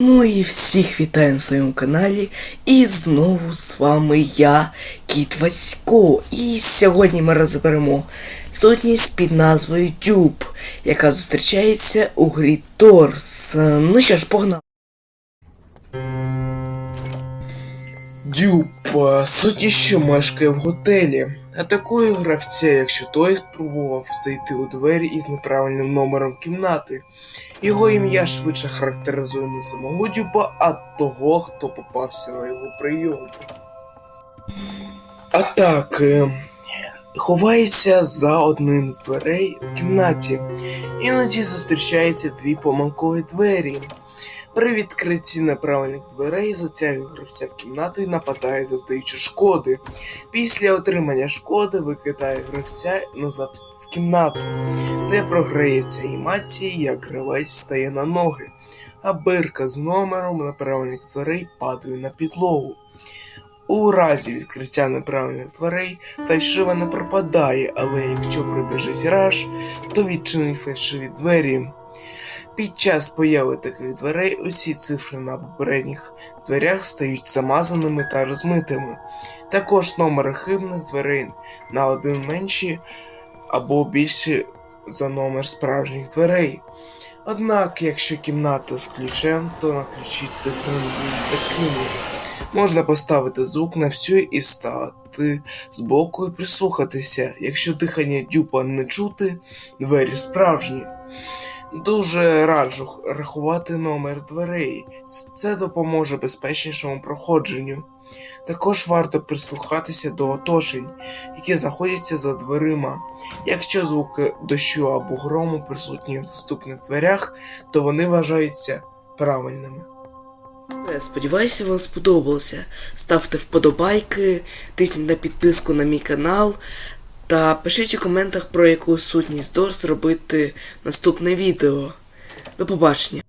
Ну і всіх вітаю на своєму каналі. І знову з вами я, Кіт Васько. І сьогодні ми розберемо сутність під назвою Дюб, яка зустрічається у грі Торс. Ну що ж, погнали. Дюб сутність, що мешкає в готелі. Атакує гравця, якщо той спробував зайти у двері із неправильним номером кімнати. Його ім'я швидше характеризує не самого дюба, а того, хто попався на його прийом. А так, е, ховається за одним з дверей у кімнаті. Іноді зустрічаються дві помилкові двері. При відкритті неправильних дверей затягує гравця в кімнату і нападає, завдаючи шкоди. Після отримання шкоди викидає гравця назад в кімнату, де програється анімація, як гравець встає на ноги, а бирка з номером неправильних дверей падає на підлогу. У разі відкриття неправильних дверей фальшива не пропадає, але якщо прибіжить раш, то відчинить фальшиві двері. Під час появи таких дверей усі цифри на попередніх дверях стають замазаними та розмитими. Також номери хибних дверей на один менші або більші за номер справжніх дверей. Однак, якщо кімната з ключем, то на ключі цифри не будуть такими. Можна поставити звук на всю і встати збоку і прислухатися. Якщо дихання дюпа не чути, двері справжні. Дуже раджу рахувати номер дверей. Це допоможе безпечнішому проходженню. Також варто прислухатися до оточень, які знаходяться за дверима. Якщо звуки дощу або грому присутні в доступних дверях, то вони вважаються правильними. Е, Сподіваюся, вам сподобалося. Ставте вподобайки, тисніть на підписку на мій канал та пишіть у коментах, про яку сутність Дорс робити наступне відео. До побачення!